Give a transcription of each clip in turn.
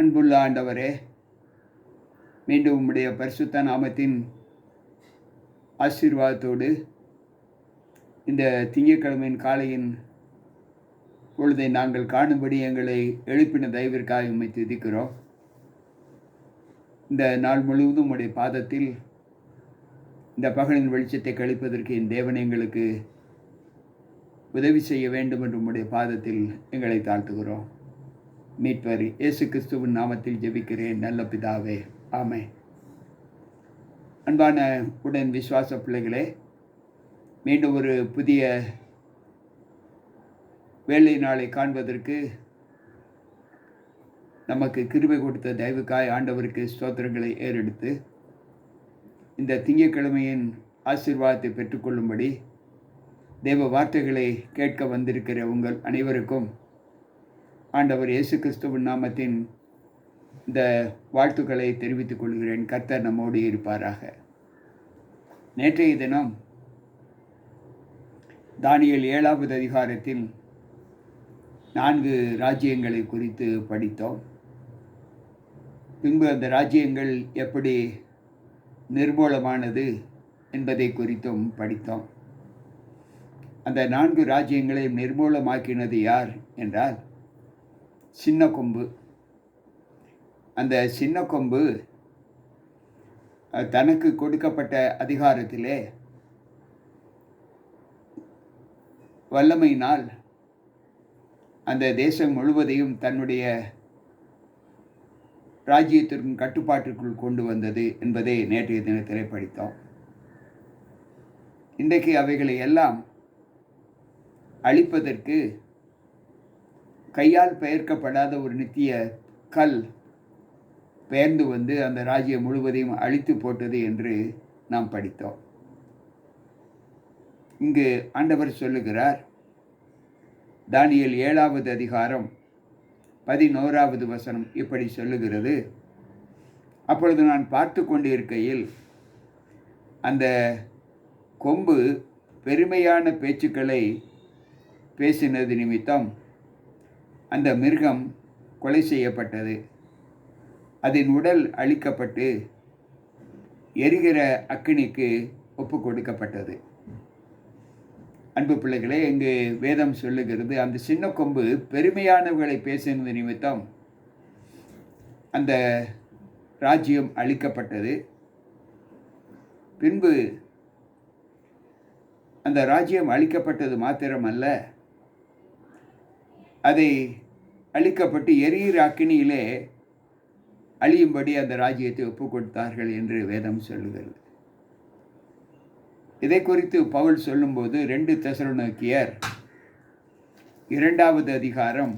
அன்புள்ள ஆண்டவரே மீண்டும் உம்முடைய பரிசுத்த நாமத்தின் ஆசீர்வாதத்தோடு இந்த திங்கட்கிழமையின் காலையின் பொழுதை நாங்கள் காணும்படி எங்களை எழுப்பின தயவிற்காக உண்மை துதிக்கிறோம். இந்த நாள் முழுவதும் உடைய பாதத்தில் இந்த பகலின் வெளிச்சத்தை கழிப்பதற்கு என் தேவன் எங்களுக்கு உதவி செய்ய வேண்டும் என்று உம்முடைய பாதத்தில் எங்களை தாழ்த்துகிறோம். மீட்பர் இயேசு கிறிஸ்துவின் நாமத்தில் ஜெபிக்கிறேன். நல்ல பிதாவே. ஆமை அன்பான உடன் விசுவாச பிள்ளைகளே மீண்டும் ஒரு புதிய வேலை நாளை காண்பதற்கு நமக்கு கிருபை கொடுத்த தயவுக்காய் ஆண்டவருக்கு ஸ்தோத்திரங்களை ஏறெடுத்து இந்த திங்கட்கிழமையின் ஆசீர்வாதத்தை பெற்றுக்கொள்ளும்படி தேவ வார்த்தைகளை கேட்க வந்திருக்கிற உங்கள் அனைவருக்கும் ஆண்டவர் இயேசு கிறிஸ்துவின் நாமத்தின் இந்த வாழ்த்துக்களை தெரிவித்துக் கொள்கிறேன். கர்த்தர் நம்மோடு இருப்பாராக. நேற்றைய தினம் தானியல் ஏழாவது அதிகாரத்தில் நான்கு ராஜ்யங்களை குறித்து படித்தோம். பின்பு அந்த ராஜ்யங்கள் எப்படி நிர்மூலமானது என்பதை குறித்தும் படித்தோம். அந்த நான்கு ராஜ்யங்களை நிர்மூலமாக்கினது யார் என்றால் சின்ன கொம்பு. அந்த சின்ன கொம்பு தனக்கு கொடுக்கப்பட்ட அதிகாரத்திலே வல்லமையினால் அந்த தேசம் முழுவதையும் தன்னுடைய ராஜ்யத்திற்கும் கட்டுப்பாட்டிற்குள் கொண்டு வந்தது என்பதை நேற்றைய தினத்திலே படித்தோம். இன்றைக்கு அவைகளை எல்லாம் அழிப்பதற்கு கையால் பெயர்க்கப்படாத ஒரு நித்திய கல் பெயர்ந்து வந்து அந்த ராஜ்யம் முழுவதையும் அழித்து போட்டது என்று நாம் படித்தோம். இங்கு ஆண்டவர் சொல்லுகிறார் தானியல் ஏழாவது அதிகாரம் பதினோராவது வசனம் இப்படி சொல்லுகிறது. அப்பொழுது நான் பார்த்து கொண்டிருக்கையில் அந்த கொம்பு பெருமையான பேச்சுக்களை பேசினது நிமித்தம் அந்த மிருகம் கொலை செய்யப்பட்டது. அதன் உடல் அழிக்கப்பட்டு எரிகிற அக்கினிக்கு ஒப்பு கொடுக்கப்பட்டது. அன்பு பிள்ளைகளே இங்கு வேதம் சொல்லுகிறது அந்த சின்ன கொம்பு பெருமையானவர்களை பேசினது நிமித்தம் அந்த ராஜ்யம் அழிக்கப்பட்டது. பின்பு அந்த ராஜ்யம் அழிக்கப்பட்டது மாத்திரமல்ல அதை அழிக்கப்பட்டு எரியிற அக்கினியிலே அழியும்படி அந்த ராஜ்யத்தை ஒப்புக் கொடுத்தார்கள் என்று வேதம் சொல்லுகிறது. இதை குறித்து பவுல் சொல்லும்போது ரெண்டு தெசலோனிக்கியர் இரண்டாவது அதிகாரம்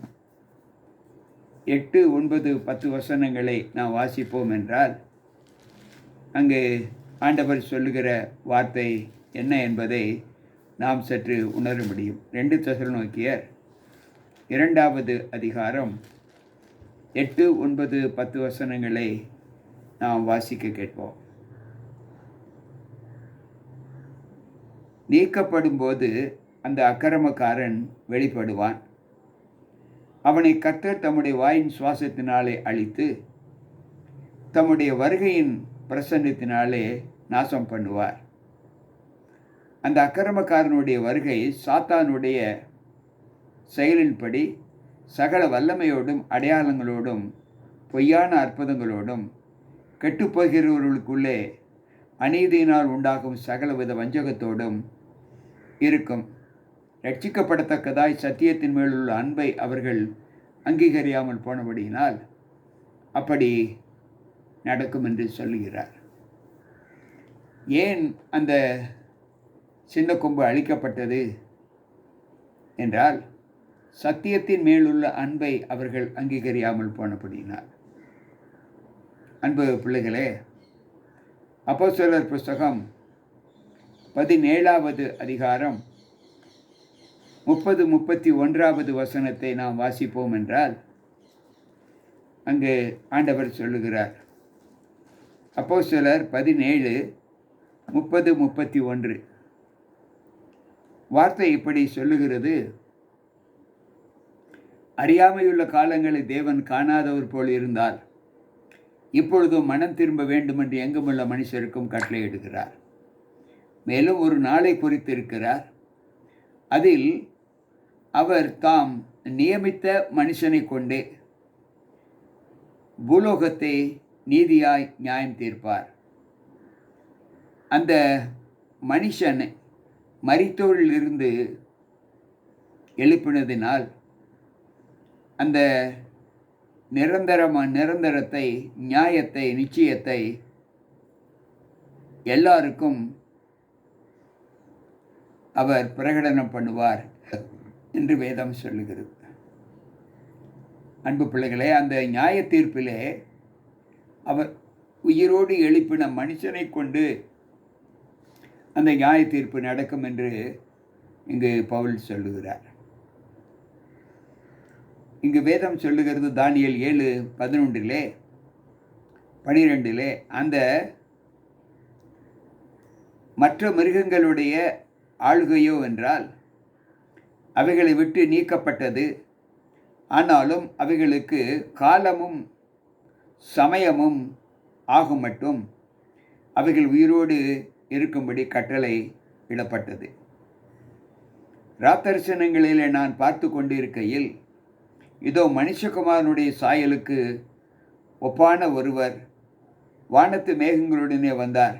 எட்டு ஒன்பது பத்து வசனங்களை நாம் வாசிப்போம் என்றால் அங்கு ஆண்டவர் சொல்லுகிற வார்த்தை என்ன என்பதை நாம் சற்று உணர முடியும். ரெண்டு தெசலோனிக்கியர் இரண்டாவது அதிகாரம் எட்டு ஒன்பது பத்து வசனங்களை நாம் வாசிக்க கேட்போம். நீக்கப்படும் போது அந்த அக்கிரமக்காரன் வெளிப்படுவான். அவனை கத்த தம்முடைய வாயின் சுவாசத்தினாலே அழித்து தம்முடைய வருகையின் பிரசன்னத்தினாலே நாசம் பண்ணுவார். அந்த அக்கிரமக்காரனுடைய வருகை சாத்தானுடைய செயலின்படி சகல வல்லமையோடும் அடையாளங்களோடும் பொய்யான அற்புதங்களோடும் கெட்டுப்போகிறவர்களுக்குள்ளே அநீதியினால் உண்டாகும் சகலவித வஞ்சகத்தோடும் இருக்கும். ரட்சிக்கப்படத்தக்கதாய் சத்தியத்தின் மேலுள்ள அன்பை அவர்கள் அங்கீகரியாமல் போனபடியினால் அப்படி நடக்கும் என்று சொல்லுகிறார். ஏன் அந்த சின்ன கொம்பு அழிக்கப்பட்டது? என்றால் சத்தியத்தின் மேலுள்ள அன்பை அவர்கள் அங்கீகரியாமல் போனபடினார் அன்பு பிள்ளைகளே அப்போ சிலர் புஸ்தகம் பதினேழாவது அதிகாரம் முப்பது முப்பத்தி ஒன்றாவது வசனத்தை நாம் வாசிப்போம் என்றால் அங்கு ஆண்டவர் சொல்லுகிறார். அப்போ சிலர் பதினேழு முப்பது முப்பத்தி ஒன்று. வார்த்தை இப்படி சொல்லுகிறது அறியாமையுள்ள காலங்களில் தேவன் காணாதவர் போல் இருந்தால் இப்பொழுதும் மனம் திரும்ப வேண்டும் என்று எங்குமுள்ள மனுஷருக்கும் கட்டளையிடுகிறார் மேலும் ஒரு நாளை குறித்திருக்கிறார் அதில் அவர் தாம் நியமித்த மனுஷனை கொண்டே பூலோகத்தை நீதியாய் நியாயம் தீர்ப்பார். அந்த மனுஷன் மறித்தோரிலிருந்து எழுப்பினதினால் அந்த நிரந்தரமாக நிரந்தரத்தை நியாயத்தை நிச்சயத்தை எல்லாருக்கும் அவர் பிரகடனம் பண்ணுவார் என்று வேதம் சொல்லுகிறது. அன்பு பிள்ளைகளே அந்த நியாய தீர்ப்பிலே அவர் உயிரோடு எழுப்பின மனுஷனை கொண்டு அந்த நியாய தீர்ப்பு நடக்கும் என்று இங்கு பவுல் சொல்லுகிறார். இங்கு வேதம் சொல்லுகிறது தானியல் ஏழு பதினொன்றிலே பனிரெண்டிலே. அந்த மற்ற மிருகங்களுடைய ஆளுகையோ என்றால் அவைகளை விட்டு நீக்கப்பட்டது. ஆனாலும் அவைகளுக்கு காலமும் சமயமும் ஆகும் மட்டும் அவைகள் உயிரோடு இருக்கும்படி கட்டளை இடப்பட்டது. ராத்தரிசனங்களிலே நான் பார்த்து கொண்டிருக்கையில் இதோ மனுஷகுமாரனுடைய சாயலுக்கு ஒப்பான ஒருவர் வானத்து மேகங்களுடனே வந்தார்.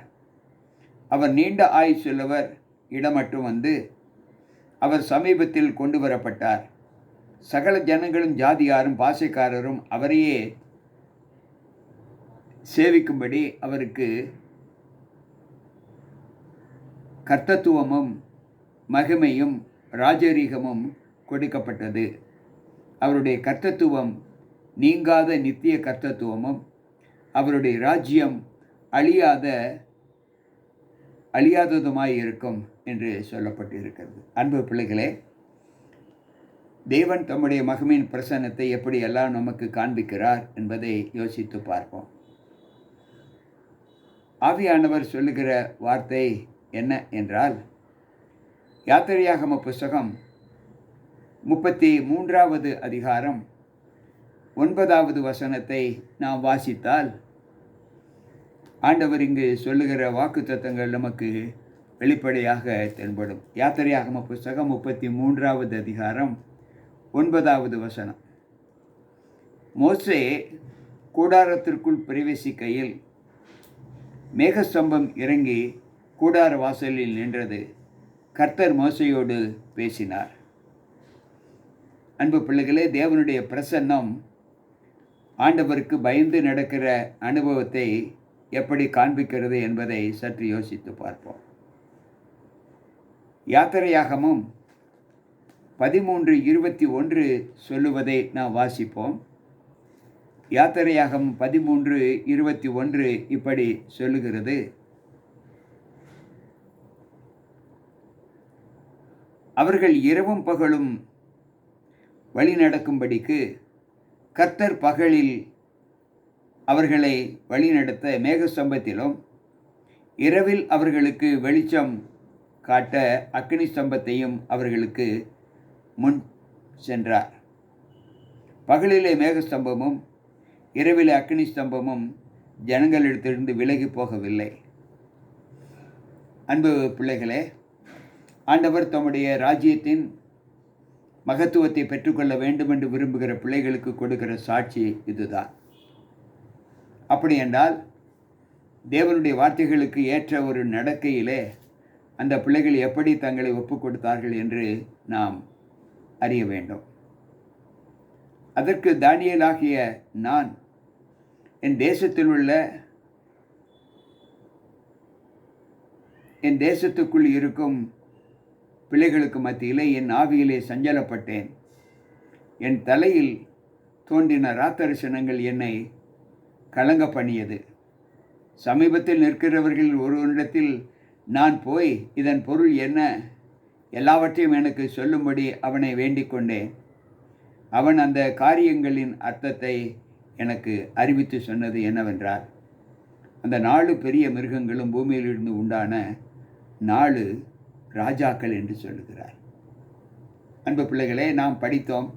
அவர் நீண்ட ஆயுசுள்ளவர் இடமட்டும் வந்து அவர் சமீபத்தில் கொண்டு வரப்பட்டார் சகல ஜனங்களும் ஜாதியாரும் பாசைக்காரரும் அவரையே சேவிக்கும்படி அவருக்கு கர்த்தத்துவமும் மகிமையும் ராஜரீகமும் கொடுக்கப்பட்டது. அவருடைய கர்த்தத்துவம் நீங்காத நித்திய கர்த்தத்துவமும் அவருடைய ராஜ்யம் அழியாத அழியாததுமாய் இருக்கும் என்று சொல்லப்பட்டு இருக்கிறது அன்பு பிள்ளைகளே தேவன் தம்முடைய மகமின் பிரசன்னத்தை எப்படியெல்லாம் நமக்கு காண்பிக்கிறார் என்பதை யோசித்து பார்ப்போம். ஆவியானவர் சொல்லுகிற வார்த்தை என்ன என்றால் யாத்திரையாகம புஸ்தகம் முப்பத்தி மூன்றாவது அதிகாரம் ஒன்பதாவது வசனத்தை நாம் வாசித்தால் ஆண்டவர் இங்கு சொல்லுகிற வாக்கு தத்தங்கள் நமக்கு வெளிப்படையாக தென்படும். யாத்திரையாகம புஸ்தகம் முப்பத்தி மூன்றாவது அதிகாரம் ஒன்பதாவது வசனம். மோசே கூடாரத்திற்குள் பிரவேசிக்கையில் மேகஸ்தம்பம் இறங்கி கூடார வாசலில் நின்றது. கர்த்தர் மோசையோடு பேசினார். அன்பு பிள்ளைகளே தேவனுடைய பிரசன்னம் ஆண்டவருக்கு பயந்து நடக்கிற அனுபவத்தை எப்படி காண்பிக்கிறது என்பதை சற்று யோசித்து பார்ப்போம். யாத்திரையாகமும் பதிமூன்று இருபத்தி ஒன்று சொல்லுவதை நாம் வாசிப்போம். யாத்திரையாகம் பதிமூன்று இருபத்தி ஒன்று இப்படி சொல்லுகிறது. அவர்கள் இரவும் பகலும் வழி நடக்கும்படிக்கு கர்த்தர் பகலில் அவர்களை வழிநடத்த மேகஸ்தம்பத்திலும் இரவில் அவர்களுக்கு வெளிச்சம் காட்ட அக்னி ஸ்தம்பத்தையும் அவர்களுக்கு முன் சென்றார். பகலிலே மேகஸ்தம்பமும் இரவிலே அக்னி ஸ்தம்பமும் ஜனங்களிடத்திலிருந்து விலகி போகவில்லை. அன்பு பிள்ளைகளே ஆண்டவர் தம்முடைய ராஜ்யத்தின் மகத்துவத்தை பெற்றுக்கொள்ள வேண்டும் என்று விரும்புகிற பிள்ளைகளுக்கு கொடுக்கிற சாட்சி இதுதான். அப்படி என்றால் தேவனுடைய வார்த்தைகளுக்கு ஏற்ற ஒரு நடக்கையிலே அந்த பிள்ளைகள் எப்படி தங்களை ஒப்புக் கொடுத்தார்கள் என்று நாம் அறிய வேண்டும். அதற்கு தானியலாகிய நான் என் தேசத்தில் உள்ள என் தேசத்துக்குள் இருக்கும் பிள்ளைகளுக்கு மத்தியிலே என் ஆவியிலே சஞ்சலப்பட்டேன். என் தலையில் தோன்றின ராத்தரிசனங்கள் என்னை கலங்க பண்ணியது. சமீபத்தில் நிற்கிறவர்கள் ஒருவரிடத்தில் நான் போய் இதன் பொருள் என்ன? எல்லாவற்றையும் எனக்கு சொல்லும்படி அவனை வேண்டிக் கொண்டேன். அவன் அந்த காரியங்களின் அர்த்தத்தை எனக்கு அறிவித்து சொன்னது என்னவென்றால் அந்த நாலு பெரிய மிருகங்களும் பூமியிலிருந்து உண்டான நாலு ராஜாக்கள் என்று சொல்லுகிறார். அன்பு பிள்ளைகளே நாம் படித்தோம்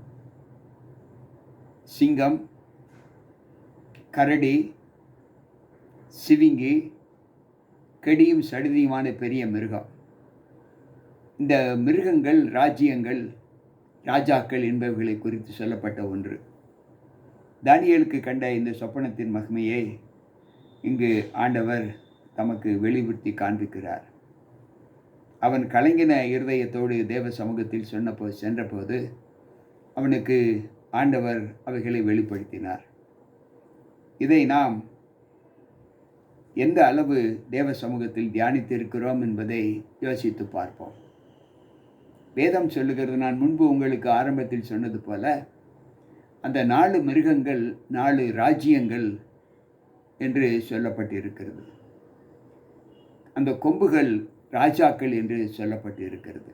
சிங்கம் கரடி சிவிங்கி கெடியும் சடுதியுமான பெரிய மிருகம். இந்த மிருகங்கள் ராஜ்யங்கள் ராஜாக்கள் என்பவர்களை குறித்து சொல்லப்பட்ட ஒன்று. தானியலுக்கு கண்ட இந்த சொப்பனத்தின் மகிமையை இங்கு ஆண்டவர் தமக்கு வெளிப்படுத்தி காண்பிக்கிறார். அவன் கலங்கின இருதயத்தோடு தேவ சமூகத்தில் சொன்னபோது சென்றபோது அவனுக்கு ஆண்டவர் அவைகளை வெளிப்படுத்தினார். இதை நாம் எந்த அளவு தேவ சமூகத்தில் தியானித்திருக்கிறோம் என்பதை யோசித்து பார்ப்போம். வேதம் சொல்லுகிறது நான் முன்பு உங்களுக்கு ஆரம்பத்தில் சொன்னது போல அந்த நாலு மிருகங்கள் நாலு ராஜ்யங்கள் என்று சொல்லப்பட்டிருக்கிறது. அந்த கொம்புகள் ராஜாக்கள் என்று சொல்லப்பட்டு இருக்கிறது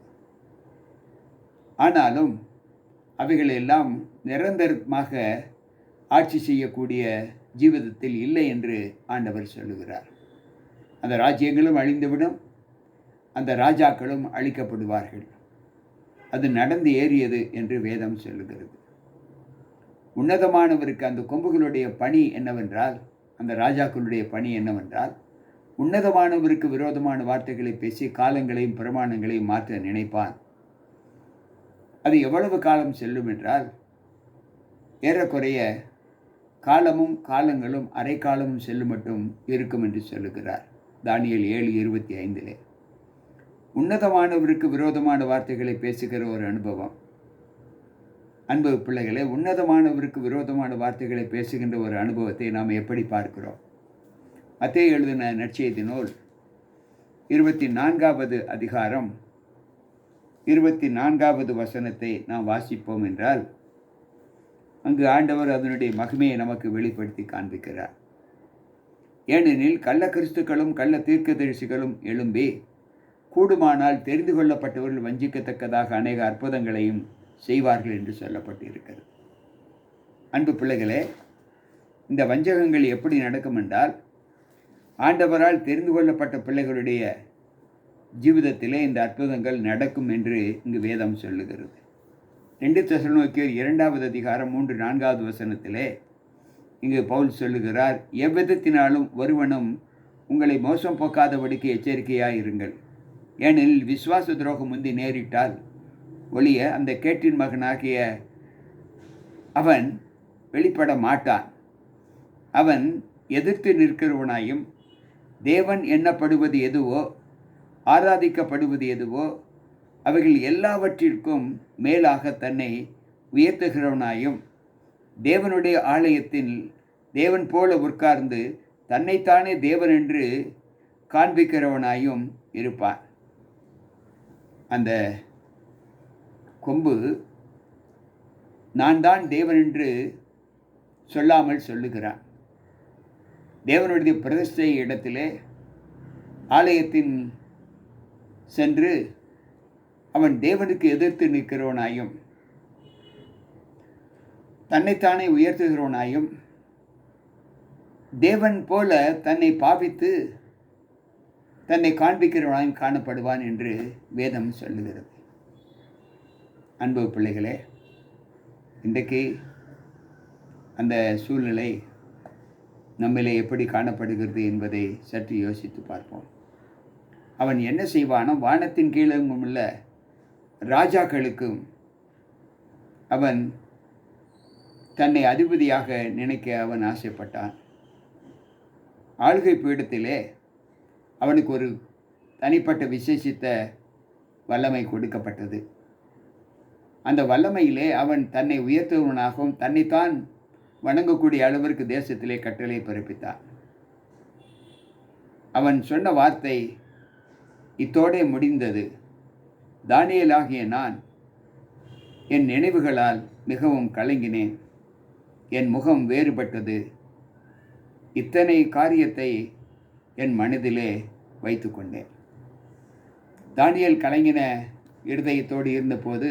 ஆனாலும் அவைகளெல்லாம் நிரந்தரமாக ஆட்சி செய்யக்கூடிய ஜீவிதத்தில் இல்லை என்று ஆண்டவர் சொல்லுகிறார். அந்த ராஜ்யங்களும் அழிந்துவிடும் அந்த ராஜாக்களும் அழிக்கப்படுவார்கள். அது நடந்து ஏறியது என்று வேதம் சொல்லுகிறது. உன்னதமானவருக்கு அந்த கொம்புகளுடைய பணி என்னவென்றால் அந்த ராஜாக்களுடைய பணி என்னவென்றால் உன்னதமானவருக்கு விரோதமான வார்த்தைகளை பேசி காலங்களையும் பிரமாணங்களையும் மாற்ற நினைப்பான். அது எவ்வளவு காலம் செல்லும் என்றால் ஏறக்குறைய காலமும் காலங்களும் அரை காலமும் செல்லும் மட்டும் இருக்கும் என்று சொல்லுகிறார் தானியல் ஏழு இருபத்தி ஐந்திலே. உன்னதமானவருக்கு விரோதமான வார்த்தைகளை பேசுகிற ஒரு அனுபவம். அன்பு பிள்ளைகளே உன்னதமானவருக்கு விரோதமான வார்த்தைகளை பேசுகின்ற ஒரு அனுபவத்தை நாம் எப்படி பார்க்கிறோம்? அத்தே எழுதின நற்செய்தி நூல் இருபத்தி நான்காவது அதிகாரம். இருபத்தி நான்காவது வசனத்தை நாம் வாசிப்போம் என்றால் அங்கு ஆண்டவர் அதனுடைய மகிமையை நமக்கு வெளிப்படுத்தி காண்பிக்கிறார். ஏனெனில் கள்ள கிறிஸ்துக்களும் கள்ள தீர்க்கதரிசிகளும் எழும்பி கூடுமானால் தெரிந்து கொள்ளப்பட்டவர்கள் வஞ்சிக்கத்தக்கதாக அநேக அற்புதங்களையும் செய்வார்கள் என்று சொல்லப்பட்டிருக்கிறது. அன்பு பிள்ளைகளே இந்த வஞ்சகங்கள் எப்படி நடக்கும் என்றால் ஆண்டவரால் தெரிந்து கொள்ளப்பட்ட பிள்ளைகளுடைய ஜீவிதத்திலே இந்த அற்புதங்கள் நடக்கும் என்று இங்கு வேதம் சொல்லுகிறது. ரெண்டு தசனோக்கியர் இரண்டாவது அதிகாரம் மூன்று நான்காவது வசனத்திலே இங்கு பவுல் சொல்லுகிறார் எவ்விதத்தினாலும் ஒருவனும் உங்களை மோசம் போக்காதபடிக்கு எச்சரிக்கையாக இருங்கள். ஏனெனில் விசுவாச துரோகம் முந்தி நேரிட்டால் ஒளிய அந்த கேட்டின் மகனாகிய அவன் வெளிப்பட மாட்டான். அவன் எதிர்த்து நிற்கிறவனாயும் தேவன் எண்ணப்படுவது எதுவோ ஆராதிக்கப்படுவது எதுவோ அவைகள் எல்லாவற்றிற்கும் மேலாக தன்னை உயர்த்துகிறவனாயும் தேவனுடைய ஆலயத்தில் தேவன் போல உட்கார்ந்து தன்னைத்தானே தேவன் என்று காண்பிக்கிறவனாயும் இருப்பான் அந்த கொம்பு நான் தான் தேவன் என்று சொல்லாமல் சொல்லுகிறான். தேவனுடைய பிரதிஷ்டை இடத்திலே ஆலயத்தின் சென்று அவன் தேவனுக்கு எதிர்த்து நிற்கிறவனாயும் தன்னைத்தானே உயர்த்துகிறவனாயும் தேவன் போல தன்னை பாவித்து தன்னை காண்பிக்கிறவனாயும் காணப்படுவான் என்று வேதம் சொல்லுகிறது. அன்பு பிள்ளைகளே இன்றைக்கு அந்த சூழ்நிலை நம்மிலே எப்படி காணப்படுகிறது என்பதை சற்று யோசித்து பார்ப்போம். அவன் என்ன செய்வானோ வானத்தின் கீழங்கும் உள்ள ராஜாக்களுக்கும் அவன் தன்னை அதிபதியாக நினைக்க அவன் ஆசைப்பட்டான். ஆளுகை பீடத்திலே அவனுக்கு ஒரு தனிப்பட்ட விசேஷித்த வல்லமை கொடுக்கப்பட்டது. அந்த வல்லமையிலே அவன் தன்னை உயர்த்துவனாகவும் தன்னைத்தான் வணங்கக்கூடிய அளவிற்கு தேசத்திலே கட்டளை பிறப்பித்தான் அவன் சொன்ன வார்த்தை இத்தோடே முடிந்தது. தானியலாகிய நான் என் நினைவுகளால் மிகவும் கலங்கினேன். என் முகம் வேறுபட்டது. இத்தனை காரியத்தை என் மனதிலே வைத்து கொண்டேன் தானியல் கலங்கின இருதயத்தோடு இருந்தபோது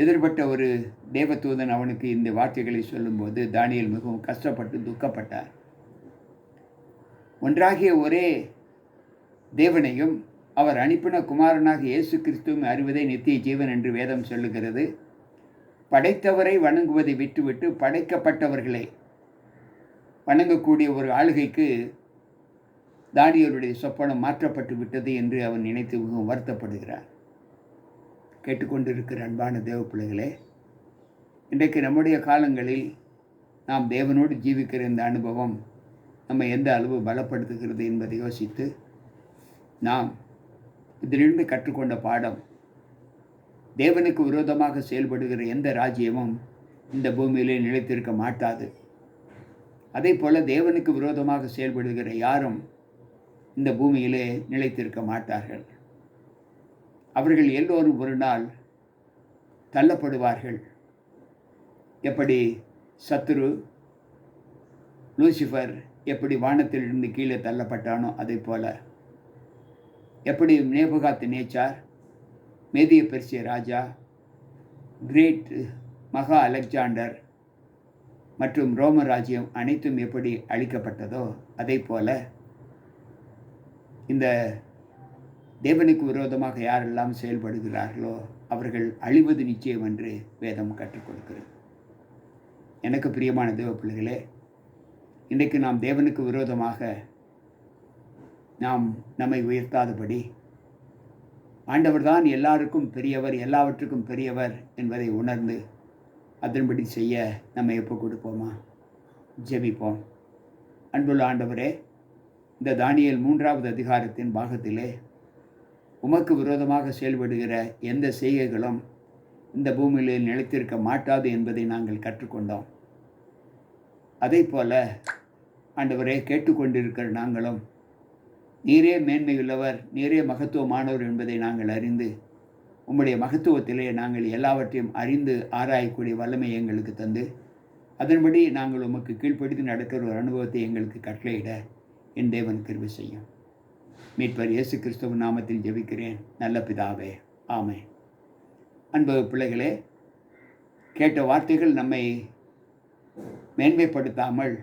எதிர்பட்ட ஒரு தேவதூதன் அவனுக்கு இந்த வார்த்தைகளை சொல்லும்போது தானியல் மிகவும் கஷ்டப்பட்டு துக்கப்பட்டார். ஒன்றாகிய ஒரே தேவனையும் அவர் அனுப்பின குமாரனாக இயேசு கிறிஸ்துவும் அறிவதே நித்திய ஜீவன் என்று வேதம் சொல்லுகிறது. படைத்தவரை வணங்குவதை விட்டுவிட்டு படைக்கப்பட்டவர்களை வணங்கக்கூடிய ஒரு ஆளுகைக்கு தானியருடைய சொப்பனம் மாற்றப்பட்டு விட்டது என்று அவன் நினைத்து மிகவும் வருத்தப்படுகிறார். கேட்டுக்கொண்டிருக்கிற அன்பான தேவ பிள்ளைகளே இன்றைக்கு நம்முடைய காலங்களில் நாம் தேவனோடு ஜீவிக்கிற இந்த அனுபவம் நம்ம எந்த அளவு பலப்படுத்துகிறது என்பதை யோசித்து நாம் இதிலிருந்து கற்றுக்கொண்ட பாடம் தேவனுக்கு விரோதமாக செயல்படுகிற எந்த ராஜ்யமும் இந்த பூமியிலே நிலைத்திருக்க மாட்டாது. அதே போல் தேவனுக்கு விரோதமாக செயல்படுகிற யாரும் இந்த பூமியிலே நிலைத்திருக்க மாட்டார்கள். அவர்கள் எல்லோரும் ஒரு நாள் தள்ளப்படுவார்கள். எப்படி சத்துரு லூசிஃபர் எப்படி வானத்திலிருந்து கீழே தள்ளப்பட்டானோ அதை போல. எப்படி நேபுகாத்து நேச்சார் மேதிய பெர்சிய ராஜா கிரேட் மகா அலெக்சாண்டர் மற்றும் ரோம ராஜ்யம் அனைத்தும் எப்படி அழிக்கப்பட்டதோ அதே போல இந்த தேவனுக்கு விரோதமாக யாரெல்லாம் செயல்படுகிறார்களோ அவர்கள் அழிவது நிச்சயம் என்று வேதம் கற்றுக் கொடுக்கிறது. எனக்கு பிரியமான தேவ பிள்ளைகளே இன்றைக்கு நாம் தேவனுக்கு விரோதமாக நாம் நம்மை உயர்த்தாதபடி ஆண்டவர்தான் எல்லாருக்கும் பெரியவர் எல்லாவற்றுக்கும் பெரியவர் என்பதை உணர்ந்து அதன்படி செய்ய நம்ம எப்போ கொடுப்போமா? ஜெபிப்போம். அன்புள்ள ஆண்டவரே இந்த தானியல் மூன்றாவது அதிகாரத்தின் பாகத்திலே உமக்கு விரோதமாக செயல்படுகிற எந்த செய்கைகளும் இந்த பூமியிலே நிலைத்திருக்க மாட்டாது என்பதை நாங்கள் கற்றுக்கொண்டோம். அதே போல ஆண்டவரே கேட்டுக்கொண்டிருக்கிற நாங்களும் நீரே மேன்மையுள்ளவர் நீரே மகத்துவமானவர் என்பதை நாங்கள் அறிந்து உம்முடைய மகத்துவத்திலே நாங்கள் எல்லாவற்றையும் அறிந்து ஆராயக்கூடிய வல்லமை எங்களுக்கு தந்து அதன்படி நாங்கள் உமக்கு கீழ்ப்படுத்தி நடக்கிற ஒரு அனுபவத்தை எங்களுக்கு கட்டளையிட என் தேவன் கிருவி செய்யும். மீட்பர் இயேசு கிறிஸ்துவ நாமத்தில் ஜெபிக்கிறேன். நல்ல பிதாவே ஆமை அன்பு பிள்ளைகளே கேட்ட வார்த்தைகள் நம்மை மேன்மைப்படுத்தாமல்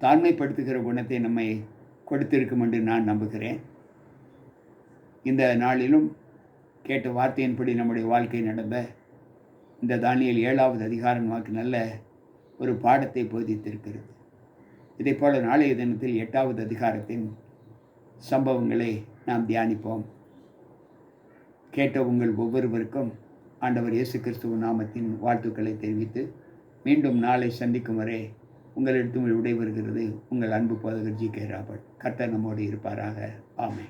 தாழ்மைப்படுத்துகிற குணத்தை நம்மை கொடுத்திருக்கும் என்று நான் நம்புகிறேன். இந்த நாளிலும் கேட்ட வார்த்தையின்படி நம்முடைய வாழ்க்கை நடந்த இந்த தானியல் ஏழாவது அதிகாரம் நமக்கு நல்ல ஒரு பாடத்தை போதித்திருக்கிறது. இதே போல நாளைய தினத்தில் எட்டாவது அதிகாரத்தின் சம்பவங்களை நாம் தியானிப்போம். கேட்ட உங்கள் ஒவ்வொருவருக்கும் ஆண்டவர் இயேசு கிறிஸ்துவ நாமத்தின் வாழ்த்துக்களை தெரிவித்து மீண்டும் நாளை சந்திக்கும் வரை உங்களிடத்தும் விடைபெறுகிறது உங்கள் அன்பு போதகர் ஜி கே ராபர்ட். கர்த்தர் நம்மோடு இருப்பாராக. ஆமை